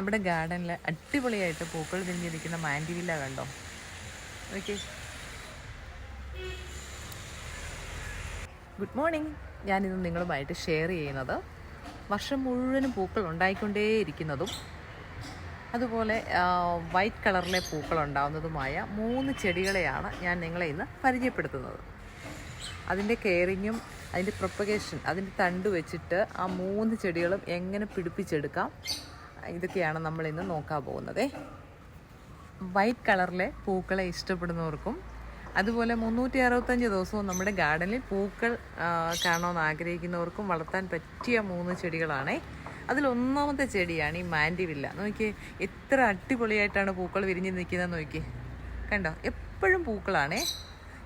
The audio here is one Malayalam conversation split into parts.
നമ്മുടെ ഗാർഡനിൽ അടിപൊളിയായിട്ട് പൂക്കൾ തിരിഞ്ഞിരിക്കുന്ന മാൻഡിവില്ല കണ്ടോ? ഓക്കെ ഗുഡ് മോർണിംഗ് ഞാനിന്ന് നിങ്ങളുമായിട്ട് ഷെയർ ചെയ്യുന്നത് വർഷം മുഴുവനും പൂക്കൾ ഉണ്ടായിക്കൊണ്ടേയിരിക്കുന്നതും അതുപോലെ വൈറ്റ് കളറിലെ പൂക്കൾ ഉണ്ടാകുന്നതുമായ മൂന്ന് ചെടികളെയാണ് ഞാൻ നിങ്ങളെ ഇന്ന് പരിചയപ്പെടുത്തുന്നത്. അതിന്റെ കെയറിങ്ങും അതിന്റെ പ്രൊപ്പഗേഷൻ അതിന്റെ തണ്ട് വെച്ചിട്ട് ആ മൂന്ന് ചെടികളും എങ്ങനെ പിടിപ്പിച്ചെടുക്കാം ഇതൊക്കെയാണ് നമ്മൾ ഇന്ന് നോക്കാൻ പോകുന്നത്. വൈറ്റ് കളറിലെ പൂക്കളെ ഇഷ്ടപ്പെടുന്നവർക്കും അതുപോലെ മുന്നൂറ്റി അറുപത്തഞ്ച് ദിവസവും നമ്മുടെ ഗാർഡനിൽ പൂക്കൾ കാണണമെന്ന് ആഗ്രഹിക്കുന്നവർക്കും വളർത്താൻ പറ്റിയ മൂന്ന് ചെടികളാണേ. അതിലൊന്നാമത്തെ ചെടിയാണ് ഈ മാൻഡിവില്ല. നോക്കി എത്ര അടിപൊളിയായിട്ടാണ് പൂക്കൾ വിരിഞ്ഞ് നിൽക്കുന്നത് നോക്കി കണ്ടോ എപ്പോഴും പൂക്കളാണേ.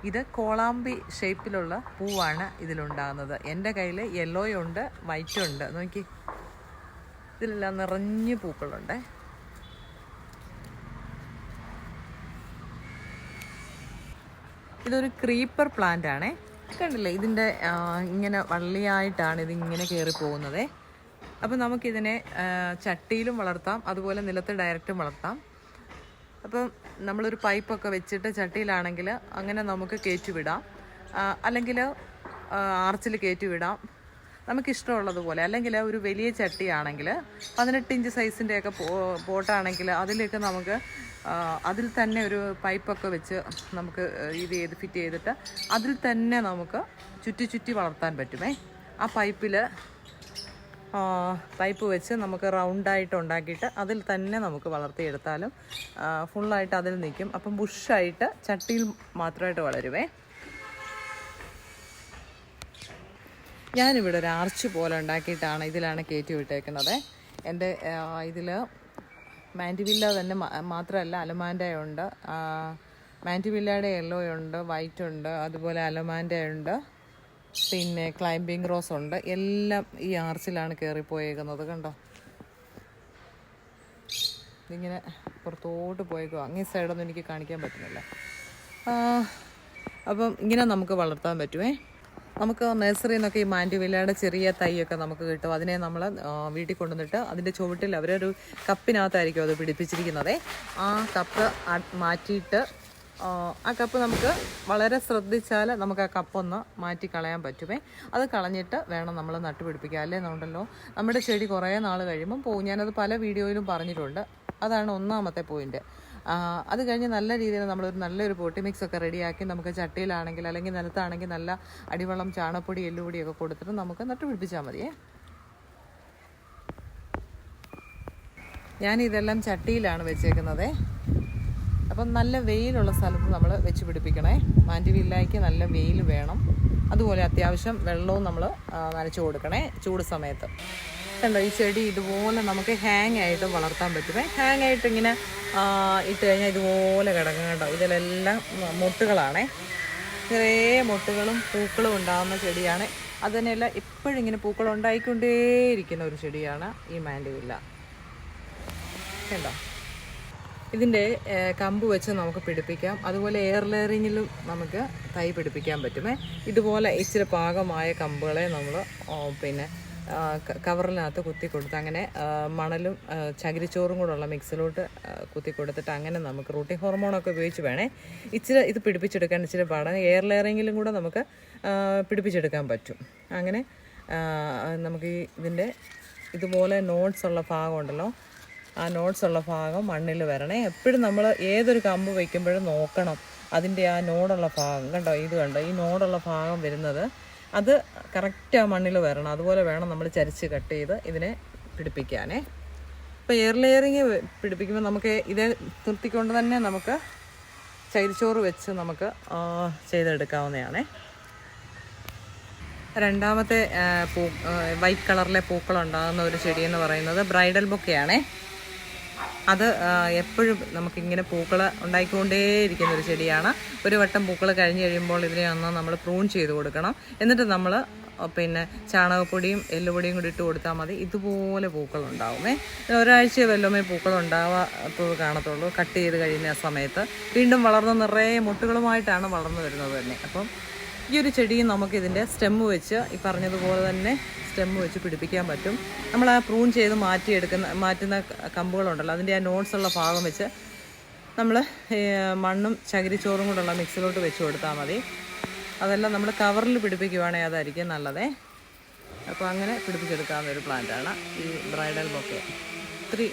ഇത് കോളാമ്പി ഷേപ്പിലുള്ള പൂവാണ് ഇതിലുണ്ടാകുന്നത്. എന്റെ കയ്യിൽ യെല്ലോയുണ്ട് വൈറ്റും ഉണ്ട്. നോക്കി ഇതിലെല്ലാം നിറഞ്ഞ് പൂക്കളുണ്ട്. ഇതൊരു ക്രീപ്പർ പ്ലാന്റ് ആണേ. കണ്ടില്ലേ ഇതിന്റെ ഇങ്ങനെ വള്ളിയായിട്ടാണ് ഇതിങ്ങനെ കയറി പോകുന്നത്. അപ്പം നമുക്കിതിനെ ചട്ടിയിലും വളർത്താം അതുപോലെ നിലത്ത് ഡയറക്റ്റും വളർത്താം. അപ്പം നമ്മളൊരു പൈപ്പൊക്കെ വെച്ചിട്ട് ചട്ടിയിലാണെങ്കിൽ അങ്ങനെ നമുക്ക് കയറ്റി വിടാം അല്ലെങ്കിൽ ആർച്ചിൽ കയറ്റി വിടാം നമുക്കിഷ്ടമുള്ളതുപോലെ അല്ലെങ്കിൽ ഒരു വലിയ ചട്ടിയാണെങ്കിൽ പതിനെട്ട് ഇഞ്ച് സൈസിന്റെയൊക്കെ പോട്ടാണെങ്കിൽ അതിലേക്ക് നമുക്ക് അതിൽ തന്നെ ഒരു പൈപ്പൊക്കെ വെച്ച് നമുക്ക് ഇത് ചെയ്ത് ഫിറ്റ് ചെയ്തിട്ട് അതിൽ തന്നെ നമുക്ക് ചുറ്റി ചുറ്റി വളർത്താൻ പറ്റുമേ. ആ പൈപ്പിൽ പൈപ്പ് വെച്ച് നമുക്ക് റൗണ്ടായിട്ട് ഉണ്ടാക്കിയിട്ട് അതിൽ തന്നെ നമുക്ക് വളർത്തിയെടുത്താലും ഫുള്ളായിട്ട് അതിൽ നിൽക്കും. അപ്പം ബുഷായിട്ട് ചട്ടിയിൽ മാത്രമായിട്ട് വളരുവേ. ഞാനിവിടെ ഒരു ആർച്ച് പോലെ ഉണ്ടാക്കിയിട്ടാണ് ഇതിലാണ് കയറ്റി വിട്ടേക്കുന്നത്. എന്റെ ഇതിൽ മാന്റിവില്ല തന്നെ മാത്രമല്ല ആ, മാന്റിവില്ലയുടെ യെല്ലോ ഉണ്ട് വൈറ്റ് ഉണ്ട് അതുപോലെ അലമാന്റെ ഉണ്ട് പിന്നെ ക്ലൈംബിംഗ് റോസ് ഉണ്ട്. എല്ലാം ഈ ആർച്ചിലാണ് കയറിപ്പോയേക്കുന്നത് കണ്ടോ? ഇതിങ്ങനെ പുറത്തോട്ട് പോയേക്കോ അങ്ങേ സൈഡൊന്നും എനിക്ക് കാണിക്കാൻ പറ്റുന്നില്ല. അപ്പം ഇങ്ങനെ നമുക്ക് വളർത്താൻ പറ്റുമേ നമുക്ക് നഴ്സറിയിൽ നിന്നൊക്കെ ഈ മാൻഡുവിലയുടെ ചെറിയ തൈയൊക്കെ നമുക്ക് കിട്ടും. അതിനെ നമ്മൾ വീട്ടിൽ കൊണ്ടുവന്നിട്ട് അതിന്റെ ചുവട്ടിൽ അവരൊരു കപ്പിനകത്തായിരിക്കും അത് പിടിപ്പിച്ചിരിക്കുന്നത്. ആ കപ്പ് മാറ്റിയിട്ട് ആ, കപ്പ് നമുക്ക് വളരെ ശ്രദ്ധിച്ചാൽ നമുക്ക് ആ കപ്പൊന്ന് മാറ്റി കളയാൻ പറ്റുമേ. അത് കളഞ്ഞിട്ട് വേണം നമ്മൾ നട്ടുപിടിപ്പിക്കുക അല്ലേ എന്നുണ്ടല്ലോ? നമ്മുടെ ചെടി കുറേ നാൾ കഴിയുമ്പം പോകും ഞാനത് പല വീഡിയോയിലും പറഞ്ഞിട്ടുണ്ട്. അതാണ് ഒന്നാമത്തെ പോയിന്റ്. അത് കഴിഞ്ഞ് നല്ല രീതിയിൽ നമ്മളൊരു നല്ലൊരു പൊട്ടി മിക്സ് ഒക്കെ റെഡിയാക്കി നമുക്ക് ചട്ടിയിലാണെങ്കിൽ അല്ലെങ്കിൽ നിലത്താണെങ്കിൽ നല്ല അടിവെള്ളം ചാണപ്പൊടി എല്ലുപൊടിയൊക്കെ കൊടുത്തിട്ട് നമുക്ക് നട്ടുപിടിപ്പിച്ചാൽ മതിയേ ഞാനിതെല്ലാം ചട്ടിയിലാണ് വെച്ചേക്കുന്നത്. അപ്പം നല്ല വെയിലുള്ള സ്ഥലത്ത് നമ്മൾ വെച്ച് പിടിപ്പിക്കണേ. മാന്റിവില്ലായ്ക്ക് നല്ല വെയിൽ വേണം. അതുപോലെ അത്യാവശ്യം വെള്ളവും നമ്മൾ നനച്ചു കൊടുക്കണേ ചൂട് സമയത്ത്. കണ്ടോ ഈ ചെടി ഇതുപോലെ നമുക്ക് ഹാങ് ആയിട്ട് വളർത്താൻ പറ്റുമേ ഹാങ് ആയിട്ട് ഇങ്ങനെ ഇട്ട് കഴിഞ്ഞാൽ ഇതുപോലെ കിടക്കും കേട്ടോ ഇതിലെല്ലാം മുട്ടുകളാണേ. നിറയെ മുട്ടുകളും പൂക്കളും ഉണ്ടാകുന്ന ചെടിയാണ്. അത് തന്നെയല്ല എപ്പോഴും ഇങ്ങനെ പൂക്കൾ ഉണ്ടായിക്കൊണ്ടേയിരിക്കുന്ന ഒരു ചെടിയാണ് ഈ മാൻഡിവില്ല. കണ്ടോ? ഇതിന്റെ കമ്പ് വെച്ച് നമുക്ക് പിടിപ്പിക്കാം. അതുപോലെ എയർ ലെയറിങ്ങിലും നമുക്ക് തൈ പിടിപ്പിക്കാൻ പറ്റുമേ ഇതുപോലെ ഇച്ചിരി പാകമായ കമ്പുകളെ നമ്മൾ പിന്നെ കവറിനകത്ത് കുത്തി കൊടുത്ത് അങ്ങനെ മണലും ചകിരിച്ചോറും കൂടെയുള്ള മിക്സിലോട്ട് കുത്തി കൊടുത്തിട്ട് അങ്ങനെ നമുക്ക് റൂട്ടിങ് ഹോർമോണൊക്കെ ഉപയോഗിച്ച് വേണേ ഇച്ചിരി ഇത് പിടിപ്പിച്ചെടുക്കാൻ ഇച്ചിരി പാടാണ്. എയർ ലെയറിങ്ങിലും കൂടെ നമുക്ക് പിടിപ്പിച്ചെടുക്കാൻ പറ്റും. അങ്ങനെ നമുക്ക് ഈ ഇതിന്റെ ഇതുപോലെ നോട്ട്സ് ഉള്ള ഭാഗം ഉണ്ടല്ലോ ആ നോട്ട്സ് ഉള്ള ഭാഗം മണ്ണിൽ വരണേ. എപ്പോഴും നമ്മൾ ഏതൊരു കമ്പ് വയ്ക്കുമ്പോഴും നോക്കണം. അതിന്റെ ആ നോടുള്ള ഭാഗം കണ്ടോ? ഇത് കണ്ടോ? ഈ നോടുള്ള ഭാഗം വരുന്നത് അത് കറക്റ്റ് ആ മണ്ണിൽ വരണം. അതുപോലെ വേണം നമ്മൾ ചരിച്ച് കട്ട് ചെയ്ത് ഇതിനെ പിടിപ്പിക്കാനേ. ഇപ്പോൾ എയർ ലെയറിങ് പിടിപ്പിക്കുമ്പോൾ നമുക്ക് ഇതേ നിർത്തിക്കൊണ്ട് തന്നെ നമുക്ക് ചകിരിച്ചോറ് വെച്ച് നമുക്ക് ചെയ്തെടുക്കാവുന്നതാണേ. രണ്ടാമത്തെ പൂ വൈറ്റ് കളറിലെ പൂക്കളുണ്ടാകുന്ന ഒരു ചെടി എന്ന് പറയുന്നത് ബ്രൈഡൽ ബൊക്കെയാണേ. അത് എപ്പോഴും നമുക്കിങ്ങനെ പൂക്കൾ ഉണ്ടായിക്കൊണ്ടേയിരിക്കുന്ന ഒരു ചെടിയാണ്. ഒരു വട്ടം പൂക്കൾ കഴിഞ്ഞ് കഴിയുമ്പോൾ ഇതിനെ ഒന്ന് നമ്മൾ പ്രൂൺ ചെയ്ത് കൊടുക്കണം. എന്നിട്ട് നമ്മൾ പിന്നെ ചാണകപ്പൊടിയും എല്ലുപൊടിയും കൂടി ഇട്ട് കൊടുത്താൽ മതി. ഇതുപോലെ പൂക്കൾ ഉണ്ടാവുമേ ഒരാഴ്ച വല്ലമേ പൂക്കൾ ഉണ്ടാവാത്തത് കാണത്തുള്ളൂ. കട്ട് ചെയ്ത് കഴിയുന്ന സമയത്ത് വീണ്ടും വളർന്ന് നിറയെ മുട്ടുകളുമായിട്ടാണ് വളർന്നു വരുന്നത് തന്നെ. അപ്പം ഈ ഒരു ചെടിയും നമുക്ക് ഇതിന്റെ സ്റ്റെമ്മ് വെച്ച് ഈ പറഞ്ഞതുപോലെ തന്നെ സ്റ്റെമ്മ് വെച്ച് പിടിപ്പിക്കാൻ പറ്റും. നമ്മൾ ആ പ്രൂൺ ചെയ്ത് മാറ്റിയെടുക്കുന്ന മാറ്റുന്ന കമ്പുകളുണ്ടല്ലോ അതിന്റെ ആ നോട്ട്സ് ഉള്ള ഭാഗം വെച്ച് നമ്മൾ മണ്ണും ചകിരിച്ചോറും കൂടെയുള്ള മിക്സിലോട്ട് വെച്ച് കൊടുത്താൽ മതി. അതെല്ലാം നമ്മൾ കവറിൽ പിടിപ്പിക്കുവാണെങ്കിൽ അതായിരിക്കും നല്ലതേ. അപ്പോൾ അങ്ങനെ പിടിപ്പിച്ചെടുക്കാവുന്ന ഒരു പ്ലാന്റാണ് ഈ ബ്രൈഡൽ ബൊക്കെ ഒത്തിരി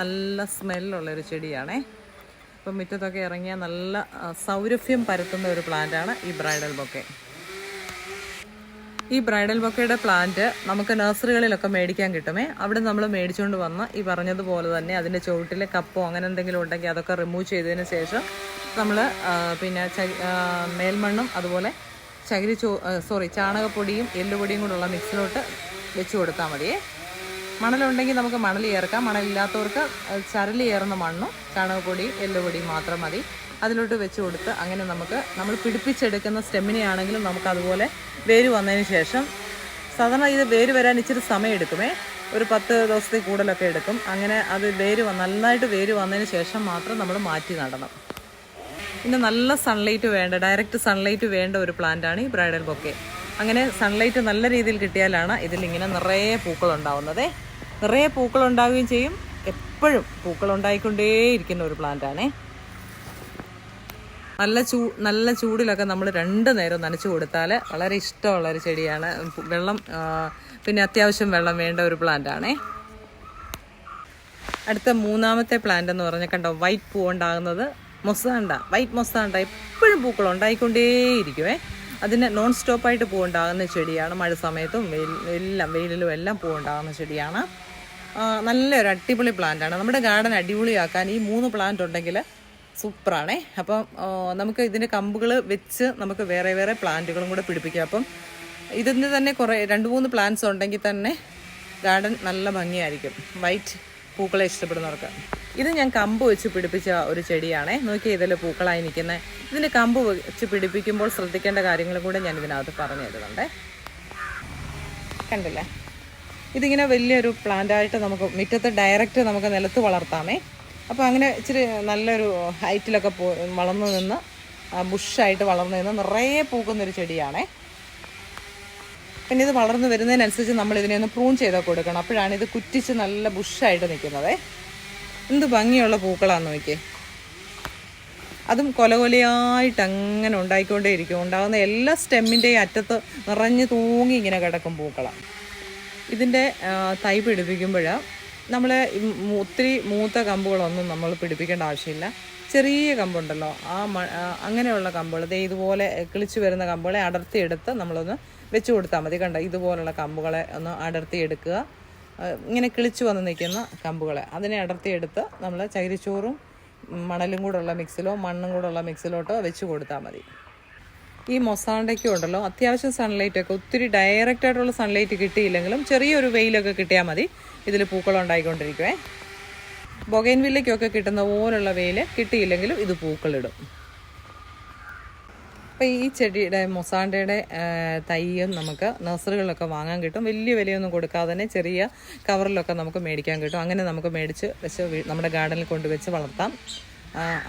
നല്ല സ്മെല്ലുള്ളൊരു ചെടിയാണേ. അപ്പം മുറ്റത്തൊക്കെ ഇറങ്ങിയാൽ നല്ല സൗരഭ്യം പരത്തുന്ന ഒരു പ്ലാന്റാണ് ഈ ബ്രൈഡൽ ബൊക്കെ. ഈ ബ്രൈഡൽ ബൊക്കയുടെ പ്ലാന്റ് നമുക്ക് നഴ്സറികളിലൊക്കെ മേടിക്കാൻ കിട്ടുമേ. അവിടെ നമ്മൾ മേടിച്ചുകൊണ്ട് വന്ന് ഈ പറഞ്ഞതുപോലെ തന്നെ അതിന്റെ ചുവട്ടിലെ കപ്പോ അങ്ങനെ എന്തെങ്കിലും ഉണ്ടെങ്കിൽ അതൊക്കെ റിമൂവ് ചെയ്തതിന് ശേഷം നമ്മൾ പിന്നെ മേൽമണ്ണും അതുപോലെ ചകിരി ചോ സോറി ചാണകപ്പൊടിയും എല്ലുപൊടിയും കൂടെയുള്ള മിക്സിലോട്ട് വെച്ച് കൊടുത്താൽ മതിയേ. മണലുണ്ടെങ്കിൽ നമുക്ക് മണൽ ചേർക്കാം. മണലില്ലാത്തവർക്ക് ചരലി ചേർന്ന മണ്ണും ചാണകപ്പൊടി എല്ലുപൊടിയും മാത്രം മതി. അതിലോട്ട് വെച്ച് കൊടുത്ത് അങ്ങനെ നമുക്ക് നമ്മൾ പിടിപ്പിച്ചെടുക്കുന്ന സ്റ്റെമ്മിനെ ആണെങ്കിലും നമുക്ക് അതുപോലെ വേര് വന്നതിന് ശേഷം സാധാരണ ഇത് വേര് വരാൻ ഇച്ചിരി സമയം എടുക്കുമേ ഒരു പത്ത് ദിവസത്തിൽ കൂടുതലൊക്കെ എടുക്കും. അങ്ങനെ അത് വേര് നന്നായിട്ട് വേര് വന്നതിന് ശേഷം മാത്രം നമ്മൾ മാറ്റി നടണം. പിന്നെ നല്ല സൺലൈറ്റ് വേണ്ട ഡയറക്റ്റ് സൺലൈറ്റ് വേണ്ട ഒരു പ്ലാന്റാണ് ഈ ബ്രൈഡൽ ബൊക്കെ അങ്ങനെ സൺലൈറ്റ് നല്ല രീതിയിൽ കിട്ടിയാലാണ് ഇതിലിങ്ങനെ നിറയെ പൂക്കൾ ഉണ്ടാവുന്നത് നിറയെ പൂക്കൾ ഉണ്ടാവുകയും ചെയ്യും. എപ്പോഴും പൂക്കൾ ഉണ്ടായിക്കൊണ്ടേയിരിക്കുന്ന ഒരു പ്ലാന്റ് ആണേ. നല്ല ചൂ നല്ല ചൂടിലൊക്കെ നമ്മൾ രണ്ട് നേരം നനച്ചു കൊടുത്താൽ വളരെ ഇഷ്ടമുള്ള ഒരു ചെടിയാണ്. വെള്ളം പിന്നെ അത്യാവശ്യം വെള്ളം വേണ്ട ഒരു പ്ലാന്റ് ആണേ. അടുത്ത മൂന്നാമത്തെ പ്ലാന്റ് എന്ന് പറഞ്ഞാൽ കണ്ടോ വൈറ്റ് പൂ ഉണ്ടാകുന്നത്. മൊസാണ്ട. വൈറ്റ് മൊസാണ്ട എപ്പോഴും പൂക്കൾ ഉണ്ടായിക്കൊണ്ടേയിരിക്കുമേ അതിന് നോൺ സ്റ്റോപ്പായിട്ട് പൂവുണ്ടാകുന്ന ചെടിയാണ്. മഴ സമയത്തും വെയിൽ എല്ലാം വെയിലിലും എല്ലാം പൂവുണ്ടാകുന്ന ചെടിയാണ്. നല്ലൊരു അടിപൊളി പ്ലാന്റാണ് നമ്മുടെ ഗാർഡൻ അടിപൊളിയാക്കാൻ ഈ മൂന്ന് പ്ലാന്റ് ഉണ്ടെങ്കിൽ സൂപ്പറാണേ. അപ്പം നമുക്ക് ഇതിന്റെ കമ്പുകൾ വെച്ച് നമുക്ക് വേറെ വേറെ പ്ലാന്റുകളും കൂടെ പിടിപ്പിക്കാം. അപ്പം ഇതിന് തന്നെ കുറേ രണ്ട് മൂന്ന് പ്ലാന്റ്സ് ഉണ്ടെങ്കിൽ തന്നെ ഗാർഡൻ നല്ല ഭംഗിയായിരിക്കും. വൈറ്റ് പൂക്കളെ ഇഷ്ടപ്പെടുന്നവർക്ക്. ഇത് ഞാൻ കമ്പ് വെച്ച് പിടിപ്പിച്ച ഒരു ചെടിയാണേ. നോക്കി ഇതിൽ പൂക്കളായി നിൽക്കുന്നത് ഇതിന്റെ കമ്പ് വെച്ച് പിടിപ്പിക്കുമ്പോൾ ശ്രദ്ധിക്കേണ്ട കാര്യങ്ങളും കൂടെ ഞാൻ ഇതിനകത്ത് പറഞ്ഞു തരുന്നുണ്ടേ. കണ്ടില്ലേ? ഇതിങ്ങനെ വലിയൊരു പ്ലാന്റായിട്ട് നമുക്ക് മുറ്റത്ത് ഡയറക്റ്റ് നമുക്ക് നിലത്ത് വളർത്താമേ. അപ്പോൾ അങ്ങനെ ഇച്ചിരി നല്ലൊരു ഹൈറ്റിലൊക്കെ പോ വളർന്നു നിന്ന് ബുഷായിട്ട് വളർന്നു നിന്ന് നിറയെ പൂക്കുന്നൊരു ചെടിയാണേ. പിന്നെ ഇത് വളർന്നു വരുന്നതിനനുസരിച്ച് നമ്മൾ ഇതിനെ ഒന്ന് പ്രൂൺ ചെയ്ത് കൊടുക്കണം. അപ്പോഴാണ് ഇത് കുറ്റിച്ച് നല്ല ബുഷായിട്ട് നിൽക്കുന്നത്. എന്ത് ഭംഗിയുള്ള പൂക്കളാന്ന് നോക്കിയേ. അതും കൊലകൊലയായിട്ട് അങ്ങനെ ഉണ്ടായിക്കൊണ്ടേയിരിക്കും. ഉണ്ടാകുന്ന എല്ലാ സ്റ്റെമ്മിന്റെയും അറ്റത്ത് നിറഞ്ഞു തൂങ്ങി ഇങ്ങനെ കിടക്കും പൂക്കളാണ് ഇതിന്റെ തൈ പിടിപ്പിക്കുമ്പോൾ നമ്മൾ ഒത്തിരി മൂത്ത കമ്പുകളൊന്നും നമ്മൾ പിടിപ്പിക്കേണ്ട ആവശ്യമില്ല. ചെറിയ കമ്പുണ്ടല്ലോ. ആ അങ്ങനെയുള്ള കമ്പുകൾ. ദേ ഇതുപോലെ കിളിച്ചു വരുന്ന കമ്പുകളെ അടർത്തിയെടുത്ത് നമ്മളൊന്ന് വെച്ച് കൊടുത്താൽ മതി. കണ്ടോ? ഇതുപോലുള്ള കമ്പുകളെ ഒന്ന് അടർത്തിയെടുക്കുക. ഇങ്ങനെ കിളിച്ചു വന്ന് നിൽക്കുന്ന കമ്പുകളെ. അതിനെ അടർത്തിയെടുത്ത് നമ്മൾ ചകിരിച്ചോറും മണലും കൂടെയുള്ള മിക്സിലോ മണ്ണും കൂടെയുള്ള മിക്സിലോട്ടോ വെച്ച് കൊടുത്താൽ മതി. ഈ മൊസാണ്ടയ്ക്കും ഉണ്ടല്ലോ അത്യാവശ്യം സൺലൈറ്റൊക്കെ ഒത്തിരി ഡയറക്റ്റ് ആയിട്ടുള്ള സൺലൈറ്റ് കിട്ടിയില്ലെങ്കിലും ചെറിയൊരു വെയിലൊക്കെ കിട്ടിയാൽ മതി. ഇതിൽ പൂക്കളുണ്ടായിക്കൊണ്ടിരിക്കുവേ ബൊഗൈൻ വില്ലയ്ക്കൊക്കെ കിട്ടുന്ന പോലുള്ള വെയിൽ കിട്ടിയില്ലെങ്കിലും ഇത് പൂക്കളിടും. അപ്പോൾ ഈ ചെടിയുടെ മൊസാണ്ടയുടെ തൈയും നമുക്ക് നഴ്സറികളിലൊക്കെ വാങ്ങാൻ കിട്ടും. വലിയ വിലയൊന്നും കൊടുക്കാതെ തന്നെ ചെറിയ കവറിലൊക്കെ നമുക്ക് മേടിക്കാൻ കിട്ടും. അങ്ങനെ നമുക്ക് മേടിച്ച് വെച്ച് നമ്മുടെ ഗാർഡനിൽ കൊണ്ടുവച്ച് വളർത്താം.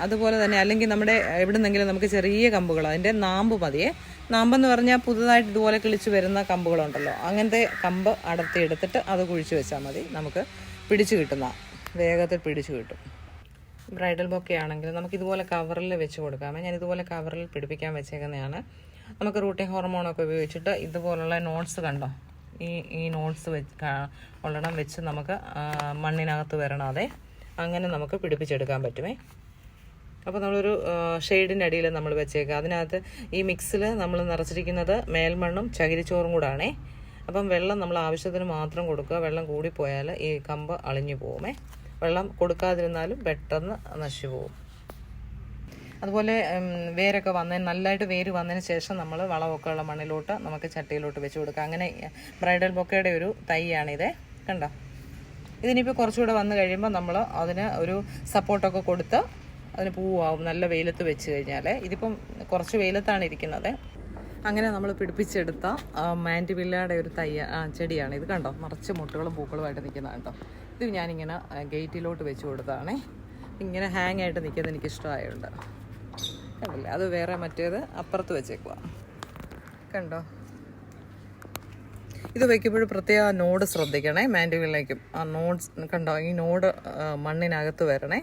അതുപോലെ തന്നെ അല്ലെങ്കിൽ നമ്മുടെ എവിടെ നിന്നെങ്കിലും നമുക്ക് ചെറിയ കമ്പുകൾ അതിന്റെ നാമ്പ് മതിയേ. നാമ്പെന്ന് പറഞ്ഞാൽ പുതുതായിട്ട് ഇതുപോലെ കിളിച്ച് വരുന്ന കമ്പുകളുണ്ടല്ലോ. അങ്ങനത്തെ കമ്പ് അടർത്തി എടുത്തിട്ട് അത് കുഴിച്ച് വെച്ചാൽ മതി. നമുക്ക് പിടിച്ചു കിട്ടുന്ന വേഗത്തിൽ പിടിച്ചു കിട്ടും. ബ്രൈഡൽ ബൊക്കെ ആണെങ്കിൽ നമുക്ക് ഇതുപോലെ കവറിൽ വെച്ച് കൊടുക്കാം. ഞാൻ ഇതുപോലെ കവറിൽ പിടിപ്പിക്കാൻ വെച്ചേക്കുന്നതാണ്. നമുക്ക് റൂട്ടിംഗ് ഹോർമോണൊക്കെ ഉപയോഗിച്ചിട്ട് ഇതുപോലുള്ള നോട്ട്സ് കണ്ടോ? ഈ ഈ നോട്ട്സ് വെച്ച് ഉള്ളടം വെച്ച് നമുക്ക് മണ്ണിനകത്ത് വരണാതെ. അങ്ങനെ നമുക്ക് പിടിപ്പിച്ചെടുക്കാൻ പറ്റുമേ. അപ്പോൾ നമ്മളൊരു ഷെയ്ഡിന്റെ അടിയിൽ നമ്മൾ വെച്ചേക്കാം. അതിനകത്ത് ഈ മിക്സിൽ നമ്മൾ നിറച്ചിരിക്കുന്നത് മേൽമണ്ണും ചകിരിച്ചോറും കൂടാണേ. അപ്പം വെള്ളം നമ്മൾ ആവശ്യത്തിന് മാത്രം കൊടുക്കുക. വെള്ളം കൂടിപ്പോയാൽ ഈ കമ്പ് അളിഞ്ഞു പോകുമേ. വെള്ളം കൊടുക്കാതിരുന്നാലും പെട്ടെന്ന് നശിച്ചു പോകും. അതുപോലെ വേരൊക്കെ വന്നതിന് നല്ലതായിട്ട് വേര് വന്നതിന് ശേഷം നമ്മൾ വളമൊക്കെ ഉള്ള മണ്ണിലോട്ട് നമുക്ക് ചട്ടിയിലോട്ട് വെച്ച് കൊടുക്കാം അങ്ങനെ ബ്രൈഡൽ ബൊക്കയുടെ ഒരു തൈയാണിത്. കണ്ടോ? ഇതിനിപ്പോൾ കുറച്ചുകൂടെ വന്നു കഴിയുമ്പോൾ നമ്മൾ അതിന് ഒരു സപ്പോർട്ടൊക്കെ കൊടുത്ത് അതിന് പൂവാകും നല്ല വെയിലത്ത് വെച്ച് കഴിഞ്ഞാൽ ഇതിപ്പം കുറച്ച് വെയിലത്താണ് ഇരിക്കുന്നത്. അങ്ങനെ നമ്മൾ പിടിപ്പിച്ചെടുത്ത മാന്റിവില്ലയുടെ ഒരു തൈ ചെടിയാണ് ഇത് കണ്ടോ? നിറച്ച് മുട്ടുകളും പൂക്കളുമായിട്ട് നിൽക്കുന്നത് കേട്ടോ. ഇത് ഞാനിങ്ങനെ ഗേറ്റിലോട്ട് വെച്ച് കൊടുത്തതാണേ. ഇങ്ങനെ ഹാങ് ആയിട്ട് നിൽക്കുന്നത് എനിക്ക് ഇഷ്ടമായുണ്ട് കണ്ടില്ലേ? അത് വേറെ മറ്റേത് അപ്പുറത്ത് വെച്ചേക്കുക കണ്ടോ? ഇത് വയ്ക്കുമ്പോഴും പ്രത്യേക നോഡ് ശ്രദ്ധിക്കണേ മാൻഡുകളിലേക്കും. ആ നോഡ് കണ്ടോ? ഈ നോഡ് മണ്ണിനകത്ത് വരണേ.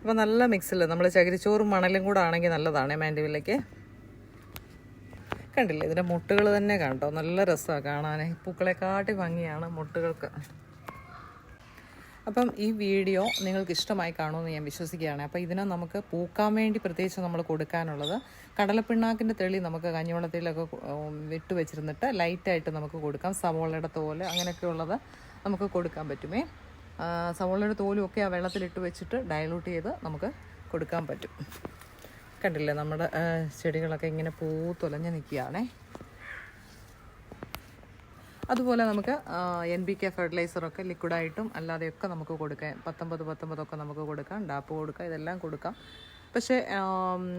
അപ്പോൾ നല്ല മിക്സിൽ നമ്മൾ ചകിരിച്ചോറും മണലും കൂടെ ആണെങ്കിൽ നല്ലതാണേ മാൻഡുവിലേക്ക് കണ്ടില്ലേ? ഇതിന്റെ മുട്ടുകൾ തന്നെ കണ്ടോ? നല്ല രസമാണ് കാണാനേ. പൂക്കളെക്കാട്ടി ഭംഗിയാണ് മുട്ടുകൾക്ക്. അപ്പം ഈ വീഡിയോ നിങ്ങൾക്ക് ഇഷ്ടമായി കാണുമെന്ന് ഞാൻ വിശ്വസിക്കുകയാണ്. അപ്പോൾ ഇതിനെ നമുക്ക് പൂക്കാൻ വേണ്ടി പ്രത്യേകിച്ച് നമ്മൾ കൊടുക്കാനുള്ളത് കടലപ്പിണ്ണാക്കിന്റെ തെളി നമുക്ക് കഞ്ഞിവെള്ളത്തിലൊക്കെ വിട്ടു വെച്ചിരുന്നിട്ട് ലൈറ്റായിട്ട് നമുക്ക് കൊടുക്കാം. സവോളയുടെ തോൽ അങ്ങനെയൊക്കെയുള്ളത് നമുക്ക് കൊടുക്കാൻ പറ്റുമേ. സവോളയുടെ തോലും ഒക്കെ ആ വെള്ളത്തിലിട്ട് വെച്ചിട്ട് ഡയലൂട്ട് ചെയ്ത് നമുക്ക് കൊടുക്കാൻ പറ്റും. കണ്ടില്ലേ നമ്മുടെ ചെടികളൊക്കെ ഇങ്ങനെ പൂ തുലഞ്ഞ് നിൽക്കുകയാണേ. അതുപോലെ നമുക്ക് എൻ ബി കെ ഫെർട്ടിലൈസറൊക്കെ ലിക്വിഡായിട്ടും അല്ലാതെയൊക്കെ നമുക്ക് കൊടുക്കാം. പത്തൊമ്പത് പത്തൊമ്പതൊക്കെ നമുക്ക് കൊടുക്കാം. ഡാപ്പ് കൊടുക്കാം. ഇതെല്ലാം കൊടുക്കാം. പക്ഷേ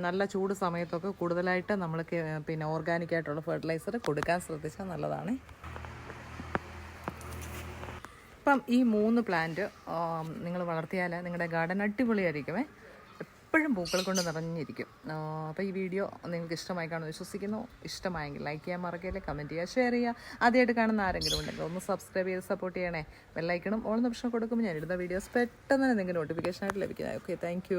നല്ല ചൂട് സമയത്തൊക്കെ കൂടുതലായിട്ട് നമ്മൾ പിന്നെ ഓർഗാനിക്കായിട്ടുള്ള ഫെർട്ടിലൈസർ കൊടുക്കാൻ ശ്രദ്ധിച്ചാൽ നല്ലതാണ്. ഇപ്പം ഈ മൂന്ന് പ്ലാന്റ് നിങ്ങൾ വളർത്തിയാൽ നിങ്ങളുടെ ഗാർഡൻ അടിപൊളിയായിരിക്കുമേ. എപ്പോഴും പൂക്കൾ കൊണ്ട് നിറഞ്ഞിരിക്കും. അപ്പോൾ ഈ വീഡിയോ നിങ്ങൾക്ക് ഇഷ്ടമായി കാണുമെന്ന് വിശ്വസിക്കുന്നു. ഇഷ്ടമായെങ്കിൽ ലൈക്ക് ചെയ്യാൻ മറക്കല്ലേ കമന്റ് ചെയ്യുക ഷെയർ ചെയ്യുക. ആദ്യമായിട്ട് കാണുന്ന ആരെങ്കിലും ഉണ്ടെങ്കിൽ ഒന്ന് സബ്സ്ക്രൈബ് ചെയ്ത് സപ്പോർട്ട് ചെയ്യണേ. ബെല്ലൈക്കണം ഓൾ നിമിഷം കൊടുക്കുമ്പോൾ ഞാൻ ഇടുന്ന വീഡിയോസ് പെട്ടെന്ന് തന്നെ നിങ്ങൾക്ക് നോട്ടിഫിക്കേഷനായിട്ട് ലഭിക്കുന്നത് ഓക്കെ താങ്ക്